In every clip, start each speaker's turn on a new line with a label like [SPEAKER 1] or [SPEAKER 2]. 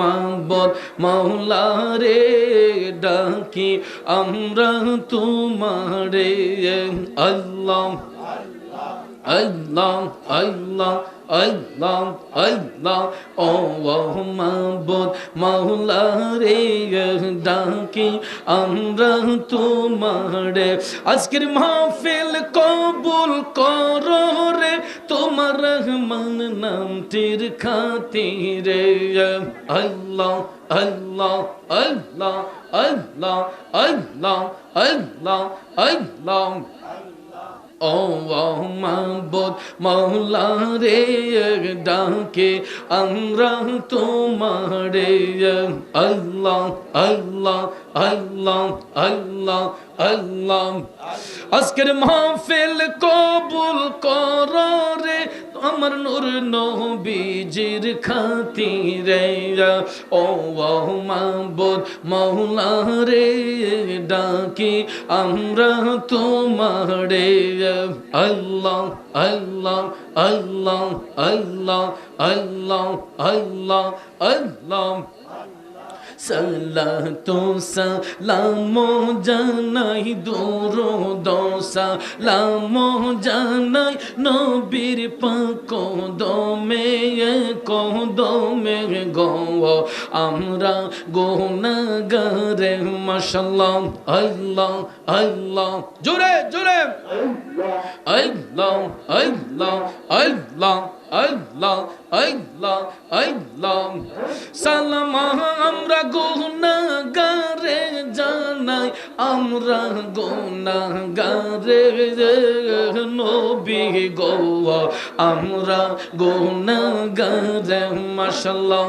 [SPEAKER 1] মাবদ মাওলা রে ডাকি, আমরা তোমারে আল্লাহ আল্লাহ আল্লাহ আল্লাহ আল্লাহ। ও মাবুদ মাওলা ডাকি, আমরা তোমারে। আজকের মাহফিল কবুল করো রে তোমার রহমান নামটির খাতিরে আল্লাহ আল্লাহ আল্লাহ আল্লাহ আল্লাহ আল্লাহ আল্লাহ ও মাবুদ মাওলা রে ডাকে আমরা তোমারে আল্লাহ আল্লাহ আল্লাহ আল্লাহ আল্লাহ। আজকের মাহফিল কবুল কর রে। আমার নূর নবীজির খাতিরে। ও মাবুদ মাওলা রে, ডাকি আমরা তোমারে। আল্লাহ আল্লাহ আল্লাহ আল্লাহ আল্লাহ আল্লাহ আল্লাহ। সালাতু সালামো জানাই দূর দোসা লাম জানাই নবীর পাক দমে কদমে গো আমরা গোনাগারে মাশাল্লাহ আল্লাহ আল্লাহ। জোরে জোরে। আল্লাহ আল্লাহ আল্লাহ আল্লাহ আল্লাহ আল্লাহ। সালাম, আমরা গুনাগারে জানাই, আমরা গুনাগারে নবী গো, আমরা গুনাগারে মাশাল্লাহ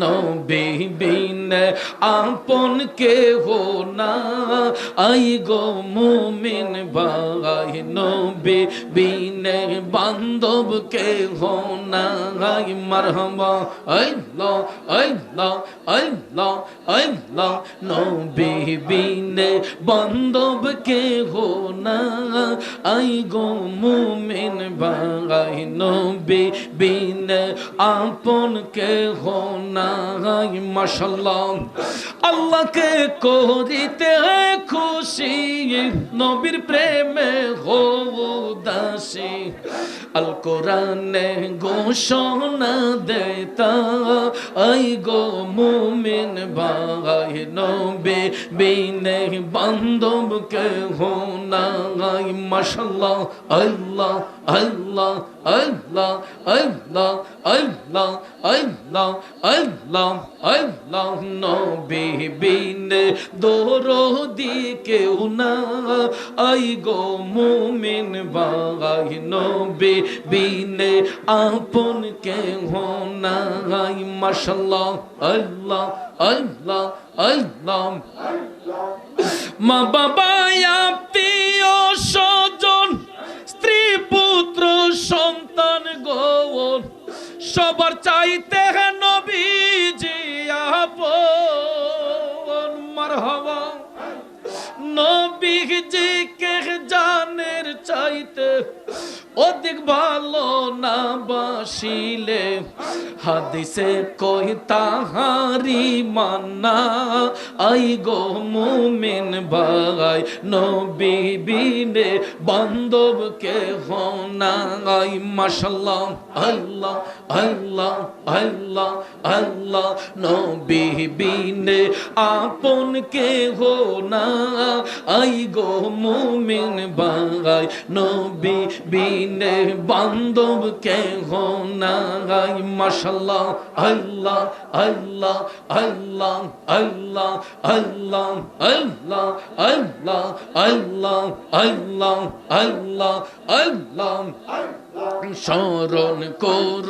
[SPEAKER 1] নবীন আপন কে হো না আই গো মুমিন ভাই নবীন বান্ধব কে হো না আই মারহাবা আই ল আই ল আই ল আই ল নবীন বান্ধব কে হো না আই গো মুমিন ভাই নবীন আপন কে হো নাই মাশাল্লাহ আল্লাহকে করিতে খুশি, নবীর প্রেমে হো দাসী। আল কোরআনে ঘোষণা দেতা, আই গো মুমিন ভাই, নবী বিনে বান্ধব কে হো নাই মাশাল্লাহ আল্লাহ আল্লাহ আল্লাহ আল্লাহ আল্লাহ আল্লাহ আল্লাহ। আল্লাহ নবী বিনে দরদি কেউ না। আই গো মুমিন বাগাই নবী বিনে আপন কেউ না আই মাশাল্লাহ আল্লাহ আল্লাহ আল্লাহ। মা বাবা সবার চাইতে নবীজি আপন মারহাবা। নবীজি অধিক ভালো না বাসিলে হাদিসে কই তাহারি মান্না? আই গো মুমিন ভাই, নবী বিনে বান্ধব কে হনা আই মাশাল্লাহ আল্লাহ আল্লাহ আল্লাহ আল্লাহ, নবী বিনে আপন কে হো না আই গো মুমিন ভাই, নবী বান্ধব কে হো না আল্লাহ আল্লাহ আল্লাহ আল্লাহ আল্লাহ আল্লাহ আল্লাহ আল্লাহ আল্লাহ আল্লাহ আল্লাহ আল্লাহ স্মরণ কর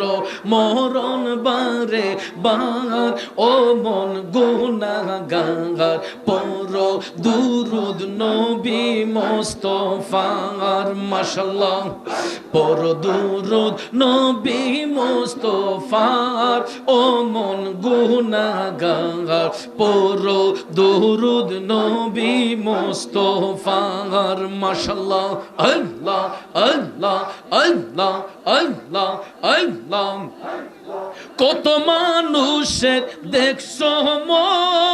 [SPEAKER 1] মরণ বারে বার। ও মন গুণাগার পর দুরুদ নবী মোস্তফার মাশাল্লাহ। পর দুরুদ নবী মুস্তফার, ও মন গুনাগার পর দুরুদ নবী মুস্তফার মাশাল্লাহ আল্লাহ আল্লাহ আল্লাহ আল্লাহ আল্লাহ। কত মানুষের দেখছ মরণ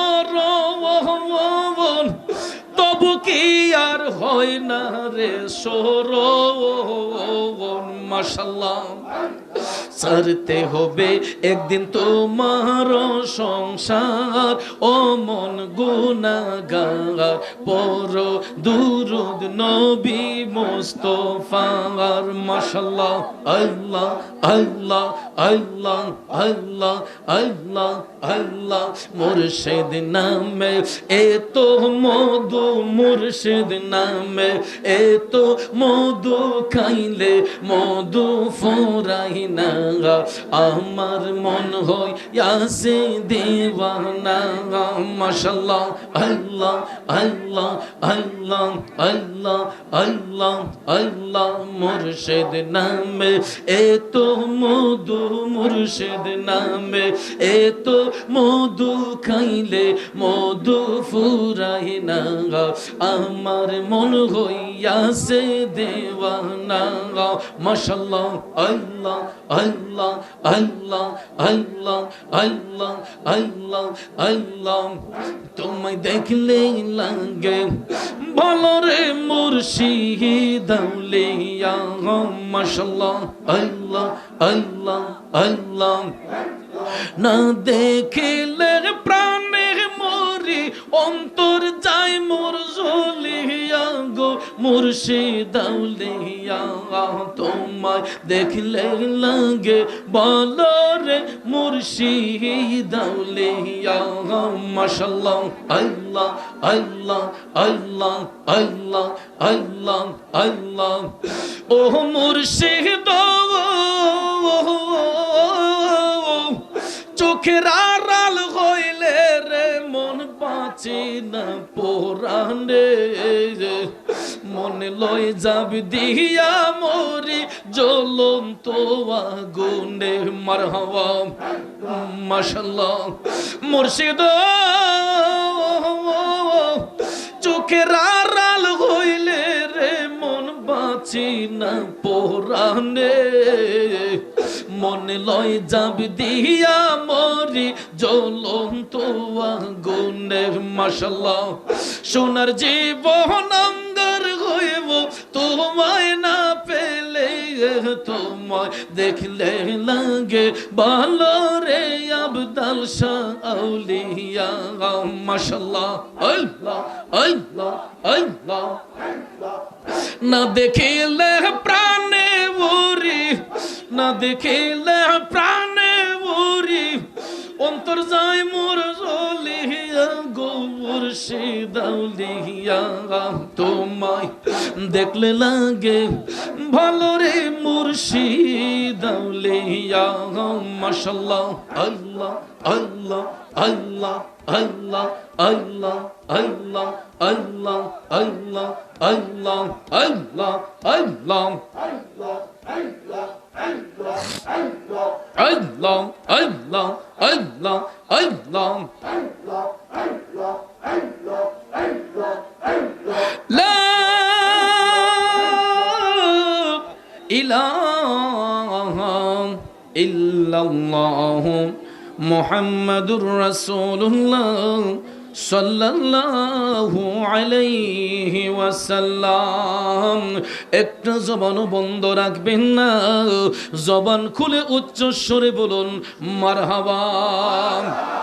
[SPEAKER 1] তবু কি আর হয় না রে মাশাল্লাহ সারতে হবে একদিন তোমার সংসার। ও মন গুনাগার, পর দুরুদ নবী মুস্তফার। মাশাল্লাহ আল্লাহ আল্লাহ আল্লাহ আল্লাহ আল্লাহ আল্লাহ। মুর্শিদ নামে এ তো মধু মুর্শিদ নামে এ তো মধু খাইলে মধু ফোরাই না আমার মন হয় ইয়াসে দেওয়ানা মাশাল্লাহ আল্লাহ আল্লাহ আল্লাহ আল্লাহ আল্লাহ আল্লাহ। মুর্শিদ নামে এ তো মধু, মুর্শিদ নামে এ তো মধু খাইলে মধু ফুরাই না আমার মন হইয়াছে দেওয়ানা মাশাল্লাহ আল্লাহ আল্লাহ আল্লাহ আল্লাহ আল্লাহ আল্লাহ আল্লাহ। তোমায় দেখলে লাগে, বলো রে মুর্শিদ আউলিয়া। আল্লাহ আল্লাহ আল্লাহ। না দেখিলে প্রাণে অন্তর যায় মোর জলিয়া গো মুর্শিদ আউলিয়া তোমায় দেখলে লাগে বলো রে মুর্শিদ আউলিয়া মাশাল্লাহ আল্লাহ আল্লাহ আল্লাহ আল্লাহ আল্লাহ আল্লাহ ও মুর্শিদ চোখের আড়াল মন বাঁচি না পোরানে মনে লয় যাবি দিয়া মরি, জলম তো আগুনে মার হওয়া মাশাল্লাহ, মুর্শিদ। চোখের আড়াল হইলে রে, মন বাঁচি না পোরানে মনে লয় যাবি দিয়া মরি জলম তো আগুনে মাশাল্লাহ সোনার জীবন অঙ্গার হইব, তোমায় না পেলে তোমায় দেখলে লাগে। ভালো রে আবদাল শাহ আউলিয়া মাশাল্লাহ আল্লাহ আল্লাহ আল্লাহ। না দেখিলে প্রাণে দেখিলে প্রাণে ভরি, অন্তর যায় মোর জলিয়া গোবর সে দাউলিয়া তোমায় দেখলে লাগে ভালো রে মুর্শিদ আউলিয়া মাশাল্লাহ আল্লাহ আল্লাহ আল্লাহ আল্লাহ আল্লাহ আল্লাহ আল্লাহ আল্লাহ আল্লাহ আল্লাহ আল্লাহ আল্লাহ আল্লাহ আল্লাহ আল্লাহ লা ইলাহা ইল্লাল্লাহ মুহাম্মাদুর রাসূলুল্লাহ সাল্লাল্লাহু আলাইহি ওয়াসাল্লাম। একটা জবান বন্ধ রাখবেন না। জবান খুলে উচ্চ স্বরে বলুন, মারহাবা।